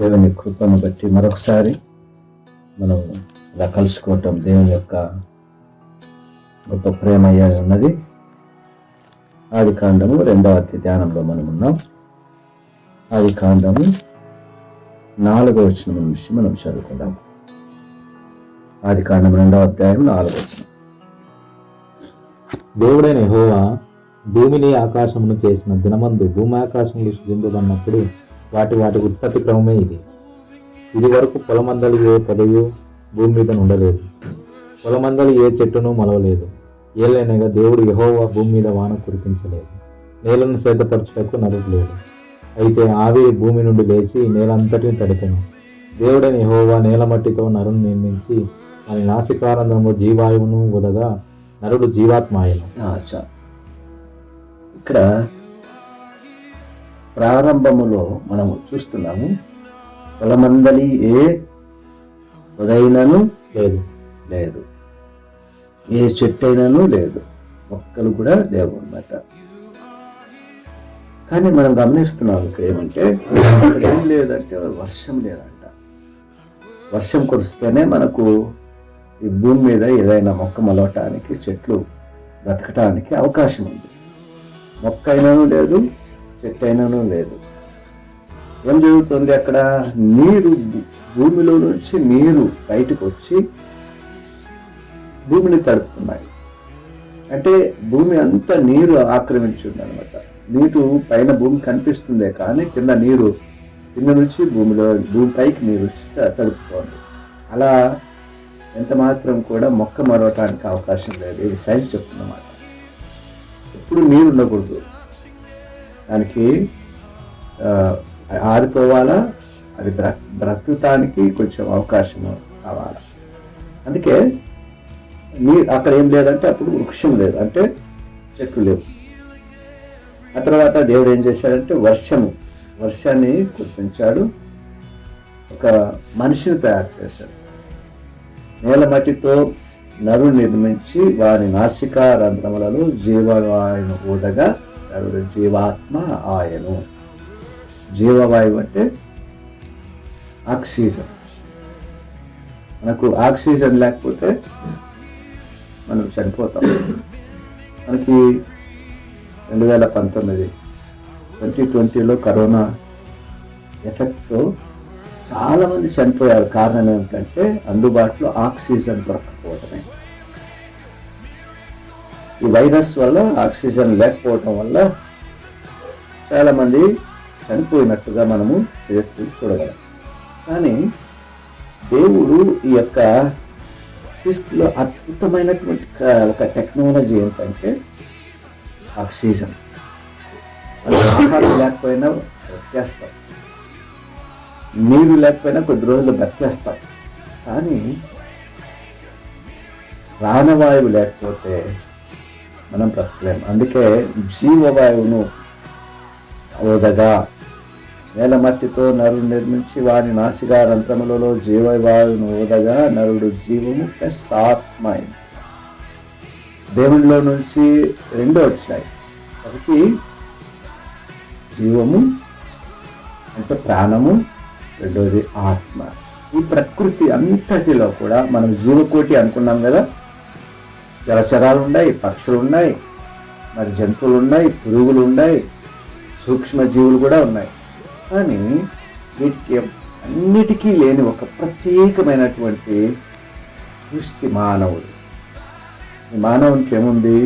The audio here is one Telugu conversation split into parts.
దేవుని కృపను బట్టి మరొకసారి మనం ఇలా కలుసుకోవటం దేవుని యొక్క గొప్ప ప్రేమ ఉన్నది. ఆది కాండము రెండవ ధ్యానంలో మనం ఉన్నాం. ఆది కాండము నాలుగో వచనం నుంచి మనం చదువుకుందాం. ఆది కాండం రెండవ అధ్యాయం నాలుగో వచనం. దేవుడైన హోవా భూమిని ఆకాశమును చేసిన దినమందు భూమి ఆకాశములు సృజింపబడినప్పుడు వాటి వాటి ఉత్పత్తి క్రమమే ఇది. ఇది వరకు పొలమందలు ఏ పదవి భూమి మీద ఉండలేదు పొలమందలు ఏ చెట్టును మొలవలేదు. ఏలైనగా దేవుడు యహోవా భూమి మీద వాన కురిపించలేదు. నేలను సేదపరచుటకు నరుడు అయితే ఆవిరి భూమి నుండి లేచి నేలంతటిని తడిపెను. దేవుడని యహోవా నేల మట్టితో నరుని నిర్మించి దాని నాసికారంధము జీవాయువును ఉదగా నరుడు జీవాత్మాయను ఇక్కడ ప్రారంభములో మనం చూస్తున్నాము పొలమందలి ఏ ఉదయనను లేదు. లేదు. ఏ చెట్టు అయినాను లేదు. మొక్కలు కూడా లేవు అన్నమాట. కానీ మనం గమనిస్తున్నాం ఇక్కడ ఏమంటే ఏం లేదంటే వర్షం లేదంట. వర్షం కురిస్తేనే మనకు ఈ భూమి మీద ఏదైనా మొక్క మొలవటానికి చెట్లు బ్రతకటానికి అవకాశం ఉంది. మొక్క అయినాను లేదు చెట్టు అయినాను లేదు. ఏం జరుగుతుంది అక్కడ? నీరు భూమిలో నుంచి నీరు బయటకు వచ్చి భూమిని తడుపుతున్నాయి. అంటే భూమి అంతా నీరు ఆక్రమించింది అనమాట నీరు పైన భూమి కనిపిస్తుందే కానీ కింద నీరు కింద నుంచి భూమిలో భూమి పైకి నీరు స- తడుపుతోంది. అలా ఎంత మాత్రం కూడా మొక్క మరవటానికి అవకాశం లేదు. ఇది సైన్స్ చెప్తున్నమాట. ఎప్పుడు నీరు ఉండకూడదు. దానికి ఆరిపోవాలా? అది బ్ర బ్రతకటానికి కొంచెం అవకాశం కావాలి. అందుకే మీరు అక్కడ ఏం లేదంటే అప్పుడు వృక్షం లేదు. అంటే చెట్లు లేవు. ఆ తర్వాత దేవుడు ఏం చేశాడంటే వర్షము వర్షాన్ని కురిపించాడు. ఒక మనిషిని తయారు చేశాడు. నేల మట్టితో నరు నిర్మించి వారి నాసిక రంధ్రములలో జీవవాయును ఊదగా ఎవరు? జీవాత్మ ఆయను. జీవవాయువు అంటే ఆక్సిజన్. మనకు ఆక్సిజన్ లేకపోతే మనం చనిపోతాం. మనకి రెండు వేల పంతొమ్మిది ట్వంటీ ట్వంటీలో కరోనా ఎఫెక్ట్తో చాలామంది చనిపోయారు. కారణం ఏమిటంటే అందుబాటులో ఆక్సిజన్ దొరకకపోవడమే ఈ వైరస్ వల్ల ఆక్సిజన్ లేకపోవటం వల్ల చాలామంది చనిపోయినట్టుగా మనము చేస్తూ చూడగలం. కానీ దేవుడు ఈ యొక్క సిస్ట్లో అద్భుతమైనటువంటి ఒక టెక్నాలజీ ఏంటంటే ఆక్సిజన్. ఆహారం లేకపోయినా బ్రతికేస్తాం. నీరు లేకపోయినా కొద్ది రోజులు బ్రతికేస్తాం. కానీ ప్రాణవాయువు లేకపోతే మనం బ్రతకలేం. అందుకే జీవవాయువును ఓదగా నేల మట్టితో నరుడు నిర్మించి వారి నాసిగా రంధ్రములలో జీవవాయువును ఓదగా నరుడు జీవము ప్లస్ ఆత్మ దేవునిలో నుంచి రెండు వచ్చాయి. ఒకటి జీవము అంటే ప్రాణము రెండోది ఆత్మ. ఈ ప్రకృతి అంతటిలో కూడా మనం జీవకోటి అనుకున్నాం కదా జలచరాలు ఉన్నాయి పక్షులు ఉన్నాయి మరి జంతువులు ఉన్నాయి పురుగులు ఉన్నాయి సూక్ష్మజీవులు కూడా ఉన్నాయి. కానీ వీటికి అన్నిటికీ లేని ఒక ప్రత్యేకమైనటువంటి పుష్టి మానవుడు. ఈ మానవునికి ఏముంది?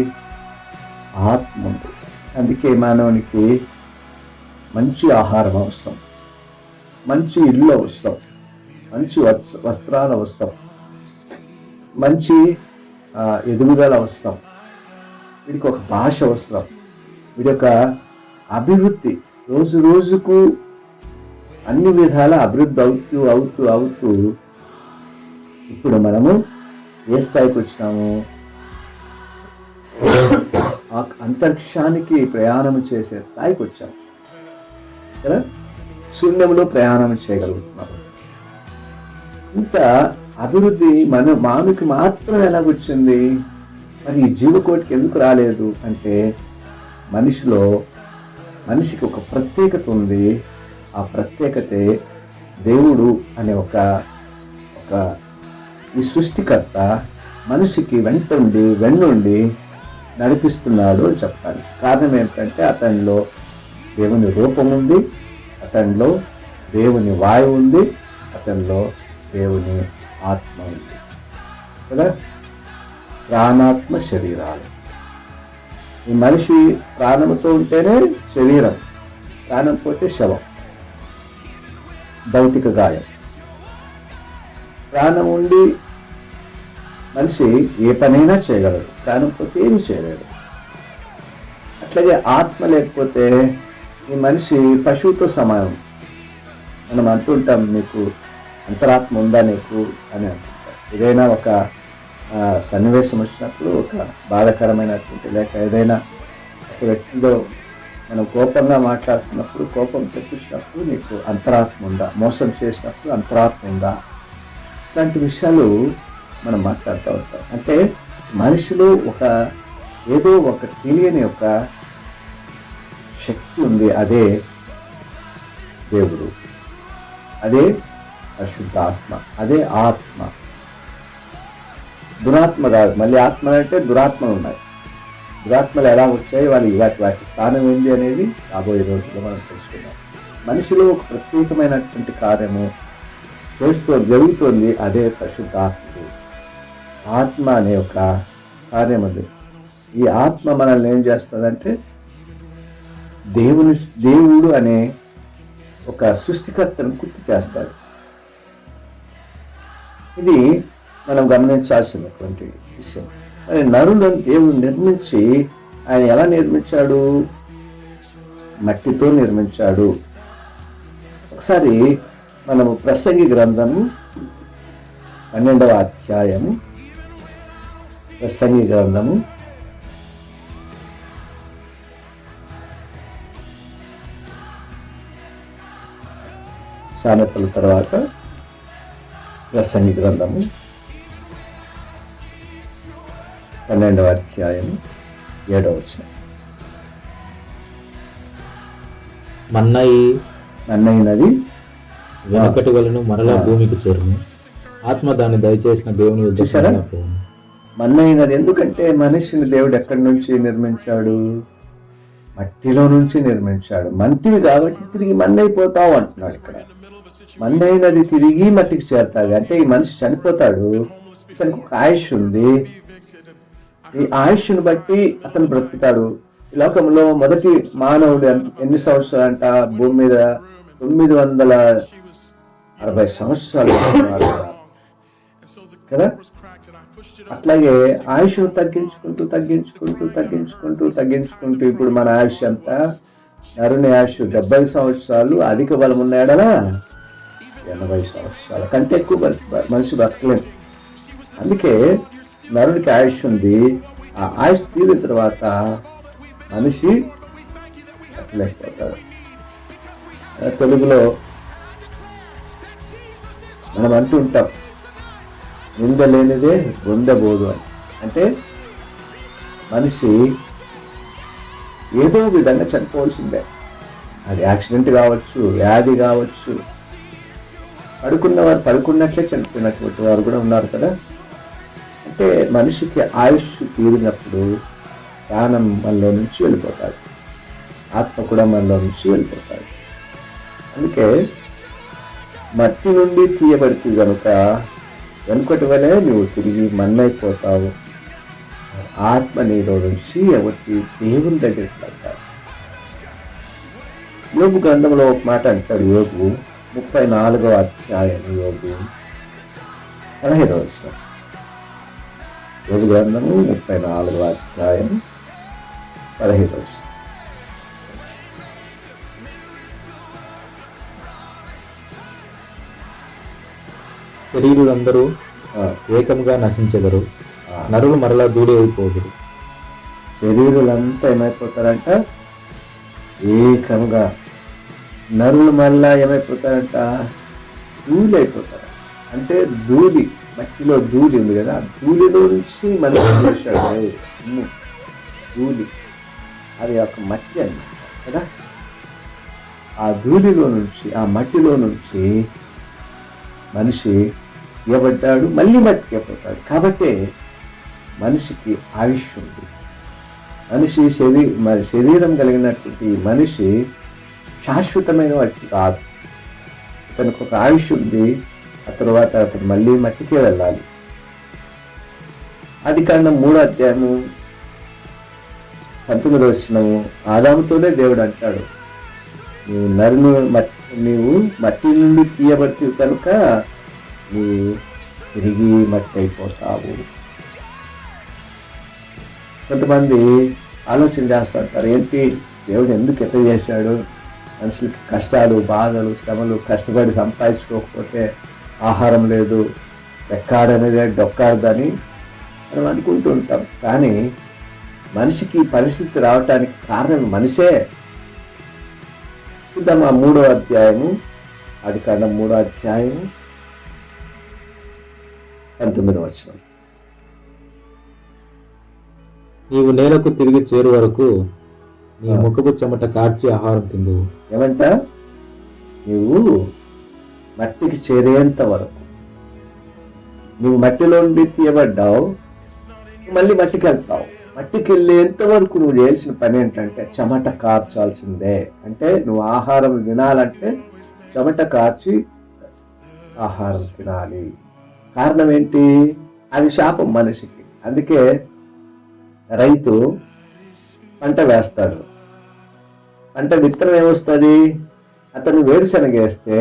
ఆత్మ ఉంది. అందుకే మానవునికి మంచి ఆహారం అవసరం మంచి ఇల్లు అవసరం మంచి వస్త్రాలు అవసరం మంచి ఎదుగుదల అవసరం. వీడికి ఒక భాష అవసరం. వీడి యొక్క అభివృద్ధి రోజు రోజుకు అన్ని విధాల అభివృద్ధి అవుతూ అవుతూ అవుతూ ఇప్పుడు మనము ఏ స్థాయికి వచ్చినాము? అంతరిక్షానికి ప్రయాణం చేసే స్థాయికి వచ్చాము. కదా? శూన్యంలో ప్రయాణం చేయగలుగుతున్నాము. ఇంత అభివృద్ధి మన మామికి మాత్రం ఎలా వచ్చింది? మరి ఈ జీవకోటికి ఎందుకు రాలేదు? అంటే మనిషిలో మనిషికి ఒక ప్రత్యేకత ఉంది. ఆ ప్రత్యేకతే దేవుడు అనే ఒక ఒక ఈ సృష్టికర్త మనిషికి వెంటండి వెన్నుండి నడిపిస్తున్నాడు అని చెప్పాలి. కారణం ఏంటంటే అతనిలో దేవుని రూపం ఉంది అతనిలో దేవుని వాయువు ఉంది అతనిలో దేవుని ఆత్మ ఉంది కదా? ప్రాణాత్మ శరీరాలు. ఈ మనిషి ప్రాణంతో ఉంటేనే శరీరం ప్రాణం పోతే శవం. భౌతిక గాయం. ప్రాణం ఉండి మనిషి ఏ పనైనా చేయగలడు ప్రాణం పోతే ఏమి చేయలేడు. అట్లాగే ఆత్మ లేకపోతే ఈ మనిషి పశువుతో సమానం. మనం అంటుంటాం మీకు అంతరాత్మ ఉందా నీకు అని అంటుంటాం ఏదైనా ఒక సన్నివేశం వచ్చినప్పుడు ఒక బాధకరమైనటువంటి లేక ఏదైనా ఒక వ్యక్తిలో మనం కోపంగా మాట్లాడుతున్నప్పుడు కోపం తెప్పించినప్పుడు నీకు అంతరాత్మ ఉందా? మోసం చేసినప్పుడు అంతరాత్మ ఉందా? ఇలాంటి విషయాలు మనం మాట్లాడుతూ ఉంటాం. అంటే మనిషిలో ఒక ఏదో ఒక తెలియని ఒక శక్తి ఉంది. అదే దేవుడు. అదే అశుద్ధాత్మ. అదే ఆత్మ. దురాత్మ కాదు. మళ్ళీ ఆత్మ అంటే దురాత్మలు ఉన్నాయి. దురాత్మలు ఎలా వచ్చాయి? వాళ్ళు వాటి వాటి స్థానం ఏంటి అనేది రాబోయే రోజుల్లో మనం తెలుసుకుందాం. మనిషిలో ఒక ప్రత్యేకమైనటువంటి కార్యము చేస్తూ జరుగుతుంది అదే పరిశుద్ధాత్ముడు. ఆత్మ అనే ఒక కార్యం అది ఈ ఆత్మ మనల్ని ఏం చేస్తుందంటే దేవుని దేవుడు అనే ఒక సృష్టికర్తను గుర్తు చేస్తాడు. ఇది మనం గమనించాల్సినటువంటి విషయం. మరి నరులను దేవుడు నిర్మించి ఆయన ఎలా నిర్మించాడు? మట్టితో నిర్మించాడు. ఒకసారి మనము ప్రసంగి గ్రంథము పన్నెండవ అధ్యాయము ప్రసంగి గ్రంథము. సామెతల తర్వాత ప్రసంగి గ్రంథము. పన్నెండవ అధ్యాయము ఏడవ వచనం. మన్నయి నన్నైనది వెనకటి వలను మరలా భూమికి చేరును ఆత్మ దాన్ని దయచేసిన దేవుని చూసారా? మన్నైనది ఎందుకంటే మనిషిని దేవుడు ఎక్కడి నుంచి నిర్మించాడు? మట్టిలో నుంచి నిర్మించాడు. మంటివి కాబట్టి తిరిగి మన్నైపోతావు అంటున్నాడు ఇక్కడ. మన్నైనది తిరిగి మట్టికి చేరుతాడు అంటే ఈ మనిషి చనిపోతాడు. ఇతనికి ఒక ఆయుష్ ఉంది. ఈ ఆయుష్ను బట్టి అతను బ్రతుకుతాడు. ఈ లోకంలో మొదటి మానవుడు ఎన్ని సంవత్సరాలు అంట భూమి మీద తొమ్మిది వందల అరవై సంవత్సరాలు కదా? అట్లాగే ఆయుష్ తగ్గించుకుంటూ తగ్గించుకుంటూ తగ్గించుకుంటూ తగ్గించుకుంటూ ఇప్పుడు మన ఆయుష్ అంతా నరుని ఆయుష్ డెబ్బై సంవత్సరాలు. అధిక బలం ఉన్నాడనా ఎనభై సంవత్సరాల కంటే ఎక్కువ మనిషి బ్రతకలేదు అందుకే నరునికి ఆయుష్ ఉంది. ఆ ఆయుష్ తీరిన తర్వాత మనిషి బతకలేకపోతాడు. తెలుగులో మనం అంటూ ఉంటాం నింద లేనిదే బొందబోదు అని. అంటే మనిషి ఏదో విధంగా చనిపోవాల్సిందే. అది యాక్సిడెంట్ కావచ్చు వ్యాధి కావచ్చు పడుకున్న వారు పడుకున్నట్లే చనిపోయినటువంటి వారు కూడా ఉన్నారు కదా. అంటే మనిషికి ఆయుష్ తీరినప్పుడు ప్రాణం మనలో నుంచి వెళ్ళిపోతాడు ఆత్మ కూడా మనలో నుంచి వెళ్ళిపోతాడు అందుకే మట్టి నుండి తీయబడితే కనుక వెనుకటి వలె నువ్వు తిరిగి మన్నైపోతావు. ఆత్మ నీలో నుంచి ఎవరికి? దేవుని దగ్గరికి వెళ్తాడు యోగు గ్రంథంలో ఒక మాట అంటాడు యోగు ముప్పై నాలుగో అధ్యాయం యోగు పదహైదవ వచ్చిన యోగు గ్రంథము ముప్పై నాలుగో అధ్యాయం పదహైదవ వచ్చిన శరీరులందరూ నశించెదరు. ఆ. నరులు మరలా దూడి అయిపోదురు. శరీరులంతా ఏమైపోతారంట? ఏకముగా నరులు మళ్ళా ఏమైపోతారంట? ధూళి అయిపోతారు అంటే ధూళి మట్టిలో ధూళి ఉంది కదా ధూళిలో నుంచి మనిషి చేశాడు. దేవుడు. ధూళి. అది ఒక మట్టి అన్నమాట కదా? ఆ ధూళిలో నుంచి ఆ మట్టిలో నుంచి మనిషి తీయబడ్డాడు మళ్ళీ మట్టికే పోతాడు కాబట్టి మనిషికి ఆయుష్ ఉంది. మనిషి శరీ మరి శరీరం కలిగినటువంటి ఈ మనిషి శాశ్వతమైన వాటికి కాదు. అతనికి ఒక ఆయుష్ ఉంది. ఆ తర్వాత అతను మళ్ళీ మట్టికే వెళ్ళాలి. అది కన్నా మూడో అధ్యాయము పంతొమ్మిదో వచ్చినము ఆదాముతోనే దేవుడు అంటాడు నీవు నరును మట్టి నీవు మట్టి నుండి తీయబడుతుంది కనుక నీవు తిరిగి మట్టి అయిపోతావు కొంతమంది ఆలోచన చేస్తుంటారు ఏంటి? దేవుడు ఎందుకు ఎట్లా చేశాడు? మనుషులకి కష్టాలు బాధలు శ్రమలు కష్టపడి సంపాదించుకోకపోతే ఆహారం లేదు ఎక్కాడనేదే డొక్కాడదని మనం అనుకుంటూ ఉంటాం. కానీ మనిషికి పరిస్థితి రావటానికి కారణం మనిషే. చూద్దాం ఆ మూడో అధ్యాయము అది కన్నా మూడో అధ్యాయము పంతొమ్మిది వచ్చిన నీవు నేలకు తిరిగి చేరు వరకు నీ ముఖపు చెమట కార్చి ఆహారం తిందువు ఏమంట? నువ్వు మట్టికి చేరేంత వరకు. నువ్వు మట్టిలో నుండి తీయబడ్డావు మళ్ళీ మట్టికి వెళ్తావు. మట్టికి వెళ్ళేంత వరకు నువ్వు చేయాల్సిన పని ఏంటంటే చెమట కార్చాల్సిందే. అంటే నువ్వు ఆహారం తినాలంటే చెమట కార్చి ఆహారం తినాలి. కారణం ఏంటి? అది శాపం మనిషికి. అందుకే రైతు పంట వేస్తాడు పంట విత్తనం ఏమొస్తుంది? అతను వేరుశనగ వేస్తే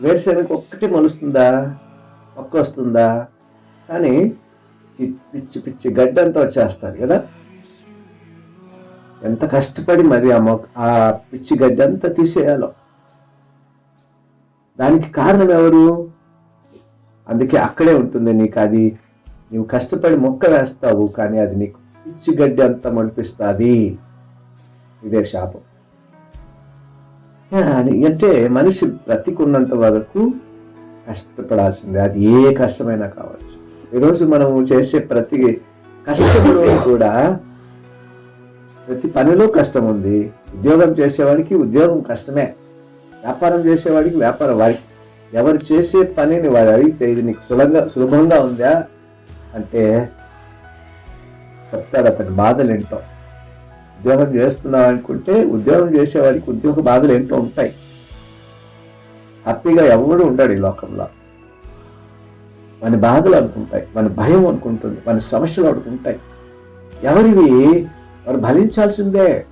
వేరుశనగ ఒక్కటి మొలుస్తుందా? ఒక్క వస్తుందా? కానీ పిచ్చి పిచ్చి గడ్డంతా వచ్చేస్తారు కదా. ఎంత కష్టపడి మరి ఆ మొక్క ఆ పిచ్చి గడ్డి అంతా తీసేయాలో. దానికి కారణం ఎవరు? అందుకే అక్కడే ఉంటుంది నీకు అది. నువ్వు కష్టపడి మొక్క వేస్తావు కానీ అది నీకు పిచ్చి గడ్డి అంతా మడిపిస్తుంది. ఇదే శాపం. అని- అంటే మనిషి బ్రతికున్నంత వరకు కష్టపడాల్సిందే. అది ఏ కష్టమైనా కావచ్చు. ఈరోజు మనము చేసే ప్రతి కష్టంలో కూడా ప్రతి పనిలో కష్టం ఉంది ఉద్యోగం చేసేవాడికి ఉద్యోగం కష్టమే. వ్యాపారం చేసేవాడికి వ్యాపారం. వాడికి ఎవరు చేసే పనిని వాడు అడిగితే ఇది నీకు సులభంగా సులభంగా ఉందా? అంటే చెప్తాడు అతని బాధలు ఏంటో ఉద్యోగం చేస్తున్నావు అనుకుంటే ఉద్యోగం చేసేవాడికి ఉద్యోగ బాధలు ఏంటో ఉంటాయి. హ్యాపీగా ఎవడు ఉండడు ఈ లోకంలో. మన బాధలు అనుకుంటాయి మన భయం అనుకుంటుంది మన సమస్యలు అనుకుంటాయి ఎవరివి? మనం భరించాల్సిందే.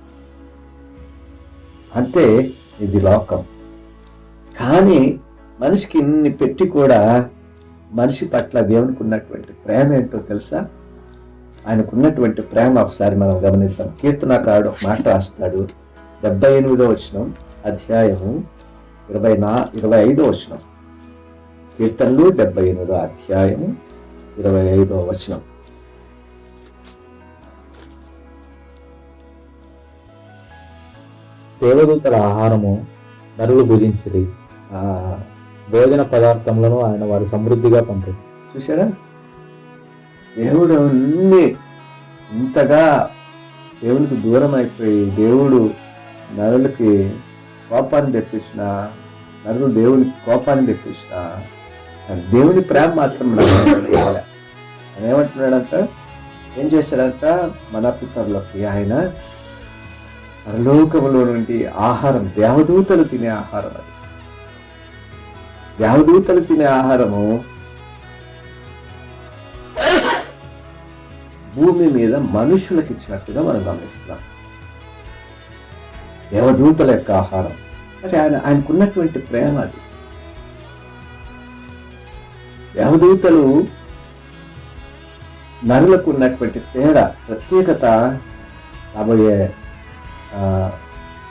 అంతే ఇది లోకం. కానీ మనిషికి ఇన్ని పెట్టి కూడా మనిషి పట్ల దేవునికి ఉన్నటువంటి ప్రేమ ఏంటో తెలుసా? ఆయనకు ఉన్నటువంటి ప్రేమ ఒకసారి మనం గమనిద్దాం. కీర్తనాకారుడు ఒక మాట రాస్తాడు. డెబ్బై ఎనిమిదో వచనం అధ్యాయము ఇరవై నా ఇరవై ఐదో వచనం. కీర్తనలు డెబ్బై ఎనిమిదో అధ్యాయము ఇరవై ఐదో వచనం. దేవదూతల ఆహారము నరులు భుజించిరి. ఆ, భోజన పదార్థములను ఆయన వారి సమృద్ధిగా పంపారు. చూసారా దేవుడు అన్ని ఇంతగా దేవునికి దూరం అయిపోయి దేవుడు నరులకి కోపాన్ని తెప్పించిన నరులు దేవునికి కోపాన్ని తెప్పించిన దేవుని ప్రేమ మాత్రం ఆయన ఏమంటున్నాడంట? ఏం చేశాడంట? మన పితరులకి ఆయన పరలోకంలో నుండి ఆహారం దేవదూతలు తినే ఆహారం అది. దేవదూతలు తినే ఆహారము భూమి మీద మనుషులకు ఇచ్చినట్టుగా మనం గమనిస్తున్నాం. దేవదూతల యొక్క ఆహారం. అంటే ఆయన ఆయనకున్నటువంటి ప్రేమ అది. దేవదూతలు నరులకు ఉన్నటువంటి తేడా ప్రత్యేకత రాబోయే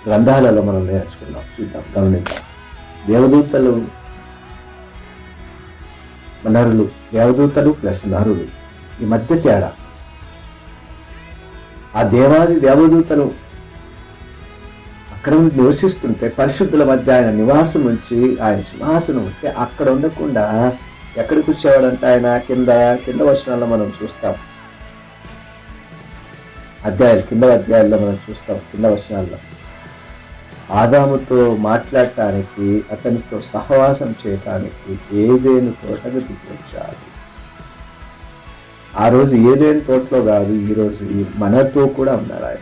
గ్రంథాలలో మనం నేర్చుకున్నాం చూద్దాం గమనిద్దాం. దేవదూతలు నరులు దేవదూతలు ప్లస్ నరులు. ఈ మధ్య తేడా. ఆ దేవాది దేవదూతలు అక్కడ నివసిస్తుంటే పరిశుద్ధుల మధ్య ఆయన నివాసం నుంచి ఆయన సింహాసనం ఉంటే అక్కడ ఉండకుండా ఎక్కడికి వచ్చేవాడంటే ఆయన? కింద కింద వచనాల్లో మనం చూస్తాం. అధ్యాయాలు కింద అధ్యాయాల్లో మనం చూస్తాం కింద వచనాల్లో. ఆదాముతో మాట్లాడటానికి అతనితో సహవాసం చేయటానికి ఏదేను తోటకు దిగొచ్చాడు ఆ రోజు ఏదేని తోటలో కాదు ఈ రోజు మనతో కూడా ఉన్నాడు ఆయన.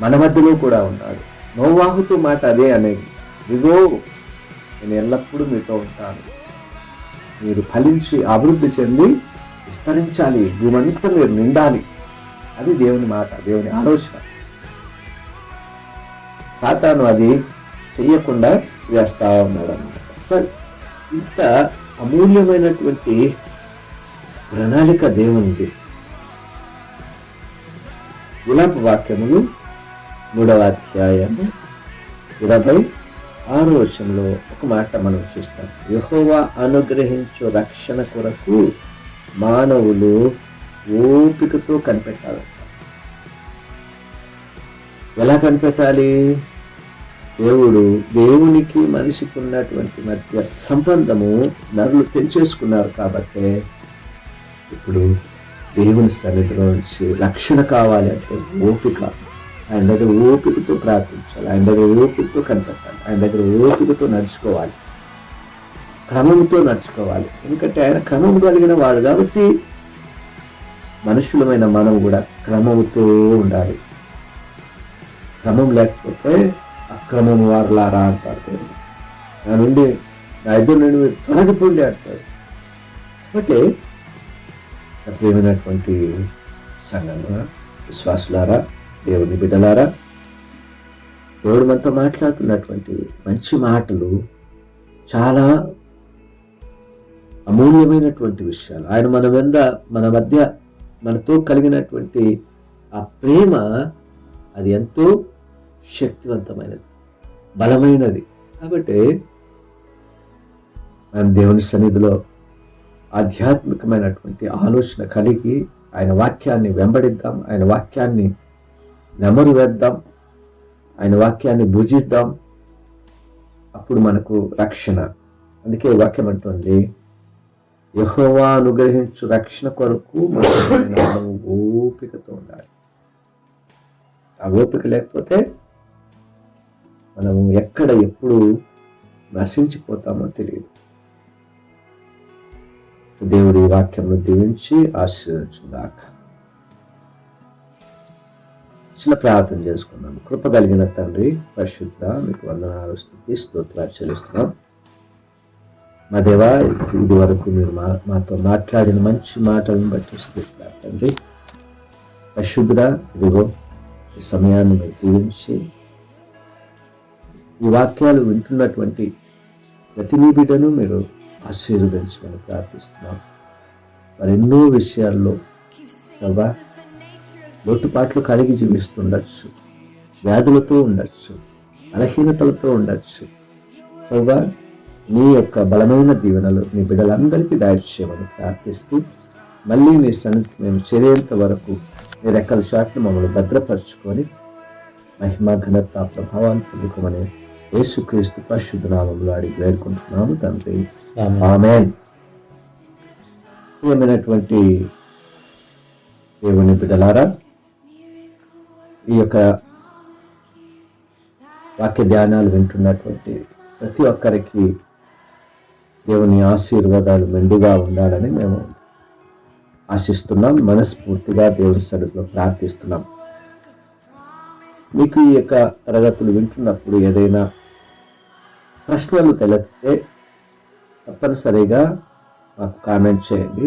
మన మధ్యలో కూడా ఉన్నాడు. నోవాహుతో మాట అదే అనేది. ఇదిగో నేను ఎల్లప్పుడూ మీతో ఉంటాను. మీరు ఫలించి అభివృద్ధి చెంది విస్తరించాలి. భూమంతా మీరు నిండాలి. అది దేవుని మాట దేవుని ఆలోచన. సాతాను అది చెయ్యకుండా చేస్తా ఉన్నాడు అన్నమాట అసలు ఇంత అమూల్యమైనటువంటి ప్రణాళిక దేవునిది. విలాప వాక్యములు మూడవ అధ్యాయము ఇరవై ఆరో వచనంలో ఒక మాట మనం చూస్తాం. యహోవా అనుగ్రహించు రక్షణ కొరకు మానవులు ఓపికతో కనిపెట్టాలి. ఎలా కనిపెట్టాలి? దేవుడు దేవునికి మనిషికి ఉన్నటువంటి మధ్య సంబంధము నరులు తెంచేసుకున్నారు కాబట్టి ఇప్పుడు దేవుని సన్నిధిలో నుంచి రక్షణ కావాలి అంటే ఓపిక. ఆయన దగ్గర ఓపికతో ప్రార్థించాలి. ఆయన దగ్గర ఓపికతో కనిపెట్టాలి. ఆయన దగ్గర ఓపికతో నడుచుకోవాలి. క్రమంతో నడుచుకోవాలి. ఎందుకంటే ఆయన క్రమం కలిగిన వాడు కాబట్టి మనుషులమైన మనం కూడా క్రమముతో ఉండాలి. క్రమం లేకపోతే అక్రమం వారులారా అంటారు నా నుండి నా ఇద్దరు నుండి మీరు తొలగిపోండి అంటారు. కాబట్టి ప్రియమైనటువంటి సంఘంగా విశ్వాసులారా దేవుని బిడ్డలారా దేవుడు మనతో మాట్లాడుతున్నటువంటి మంచి మాటలు చాలా అమూల్యమైనటువంటి విషయాలు. ఆయన మన వెంద మన మధ్య మనతో కలిగినటువంటి ఆ ప్రేమ అది ఎంతో శక్తివంతమైనది బలమైనది. కాబట్టి మనం దేవుని సన్నిధిలో ఆధ్యాత్మికమైనటువంటి ఆలోచన కలిగి ఆయన వాక్యాన్ని వెంబడిద్దాం ఆయన వాక్యాన్ని నెమరు వేద్దాం ఆయన వాక్యాన్ని భుజిద్దాం. అప్పుడు మనకు రక్షణ. అందుకే వాక్యం అంటుంది యహోవా అనుగ్రహించు రక్షణ కొరకు మనము ఓపికతో ఉండాలి. ఆ ఓపిక లేకపోతే మనము ఎక్కడ ఎప్పుడు నశించిపోతామో తెలియదు. దేవుడి వాక్యంలో దీవించి ఆశీర్వదించుగాక చిన్న ప్రార్థన చేసుకుందాం. కృప కలిగిన తండ్రి పరిశుద్ధ మీకు వందనాలు స్థుతి స్తోత్రాలు చెల్లిస్తున్నాం. మా దేవ ఇది వరకు మీరు మా మాతో మాట్లాడిన మంచి మాటలను బట్టి స్తోత్రాలు తండ్రి. పరిశుద్ధుడా ఇదిగో ఈ సమయాన్ని మీరు దీవించి ఈ వాక్యాలు వింటున్నటువంటి ప్రతి బిడ్డను మీరు ఆశీర్వదించమని ప్రార్థిస్తున్నాం. మరి ఎన్నో విషయాల్లో ప్రభా లోటుపాట్లు కలిగి జీవిస్తుండొచ్చు వ్యాధులతో ఉండొచ్చు బలహీనతలతో ఉండొచ్చు. ప్రభా నీ యొక్క బలమైన దీవెనలు మీ బిడ్డలందరికీ దాడి చేయమని ప్రార్థిస్తూ మళ్ళీ మీ సన్నిధి మేము చేరేంత వరకు మీ రెక్కల షాట్ను మమ్మల్ని భద్రపరచుకొని మహిమ ఘనత ప్రభావాన్ని పొందుకోమని యేసుక్రీస్తు పరిశుద్ధ నామంలో అడిగి వేడుకుంటున్నాము తండ్రి. ఆమెన్. ప్రియమైనటువంటి దేవుని బిడ్డలారా ఈ యొక్క వాక్య ధ్యానాలు వింటున్నటువంటి ప్రతి ఒక్కరికి దేవుని ఆశీర్వాదాలు మెండుగా ఉండాలని మేము ఆశిస్తున్నాం మనస్ఫూర్తిగా దేవుని సన్నిధిలో ప్రార్థిస్తున్నాం. మీకు ఈ యొక్క తరగతులు వింటున్నప్పుడు ఏదైనా ప్రశ్నలు తలెత్తితే తప్పనిసరిగా మాకు కామెంట్ చేయండి.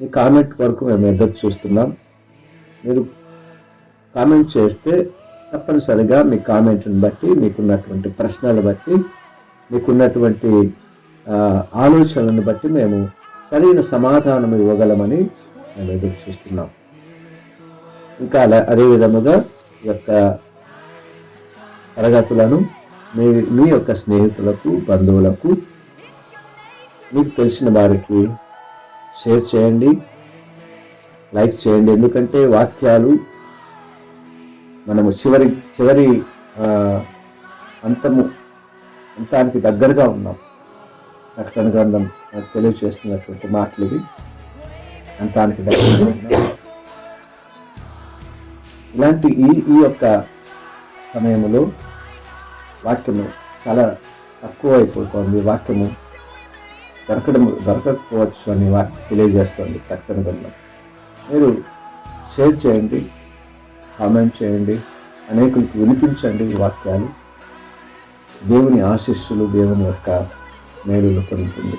ఈ కామెంట్ వరకు మేము ఎదురు చూస్తున్నాం. మీరు కామెంట్ చేస్తే తప్పనిసరిగా మీ కామెంట్ని బట్టి మీకున్నటువంటి ప్రశ్నలు బట్టి మీకున్నటువంటి ఆలోచనలను బట్టి మేము సరైన సమాధానం ఇవ్వగలమని మేము ఎదురు చూస్తున్నాం. ఇంకా అలా అదే విధముగా ఈ యొక్క తరగతులను మీ మీ యొక్క స్నేహితులకు బంధువులకు మీకు తెలిసిన వారికి షేర్ చేయండి లైక్ చేయండి. ఎందుకంటే వాక్యాలు మనము చివరి చివరి అంతము అంతానికి దగ్గరగా ఉన్నాం. ప్రకటన గ్రంథం నాకు తెలియజేస్తున్నటువంటి మాటలు ఇవి. అంతానికి దగ్గరగా ఉన్నాం. ఇలాంటి ఈ ఈ యొక్క సమయంలో వాక్యము చాలా తక్కువ అయిపోతుంది వాక్యము దొరకడం దొరకకపోవచ్చు అని వాక్యం తెలియజేస్తుంది ప్రకటన బృందం మీరు షేర్ చేయండి కామెంట్ చేయండి అనేకులకు వినిపించండి ఈ వాక్యాలు. దేవుని ఆశీస్సులు దేవుని యొక్క మేలులు పొందుతుంది.